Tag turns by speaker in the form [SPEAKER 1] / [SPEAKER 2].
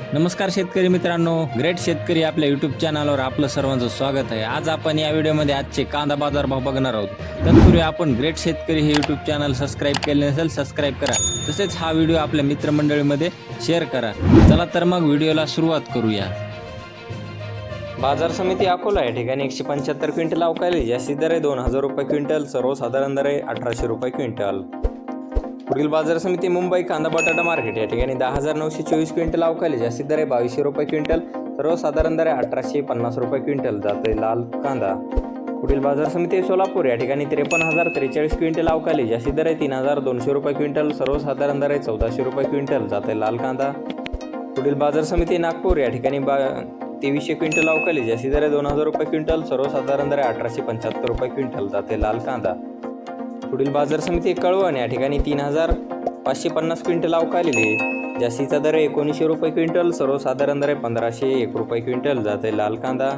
[SPEAKER 1] नमस्कार शेतकरी मित्रांनो ग्रेट शेतकरी आपल्या यूट्यूब चॅनलवर आपलं सर्वांचं स्वागत आहे. आज आपण या व्हिडिओमध्ये आजचे कांदा बाजार भाव बघणार आहोत. तत्पूर्वी आपण ग्रेट शेतकरी हे यूट्यूब चॅनल सबस्क्राईब केले नसेल सबस्क्राईब करा. तसेच हा व्हिडिओ आपल्या मित्रमंडळीमध्ये शेअर करा. चला तर मग व्हिडिओला सुरुवात करूया. बाजार समिती अकोला या ठिकाणी एकशे पंच्याहत्तर क्विंटल अवकाळी जास्ती दर आहे दोन हजार रुपये क्विंटल सर्वसाधारण दर आहे अठराशे रुपये क्विंटल. पुढील बाजार समिती मुंबई कांदा बटाटा मार्केट या ठिकाणी दहा हजार नऊशे चोवीस क्विंटल अवकाली. जास्तीत दर आहे बावीसशे रुपये क्विंटल. सर्वसाधारण दर आहे अठराशे पन्नास रुपये क्विंटल. जाते लाल कांदा. पुढील बाजार समिती सोलापूर. या ठिकाणी त्रेपन्न हजार त्रेचाळीस क्विंटल अवकाली. जास्तीत दर आहे तीन हजार दोनशे रुपये क्विंटल. सर्वसाधारण दर आहे चौदाशे रुपये क्विंटल. जाते लाल कांदा. पुढील बाजार समिती नागपूर. या ठिकाणी बा तेवीसशे क्विंटल अवकाली. जास्तीत दर आहे दोन हजार रुपये क्विंटल. सर्वसाधारण दर आहे अठराशे पंच्याहत्तर रुपये क्विंटल. जाते लाल कांदा. पुढील बाजार समिती कळवण या ठिकाणी तीन हजार पाचशे पन्नास क्विंटल अवकालेले जास्तीचा दर आहे एकोणीसशे रुपये क्विंटल सर्वसाधारण दर आहे पंधराशे एक रुपये क्विंटल जाते लाल कांदा.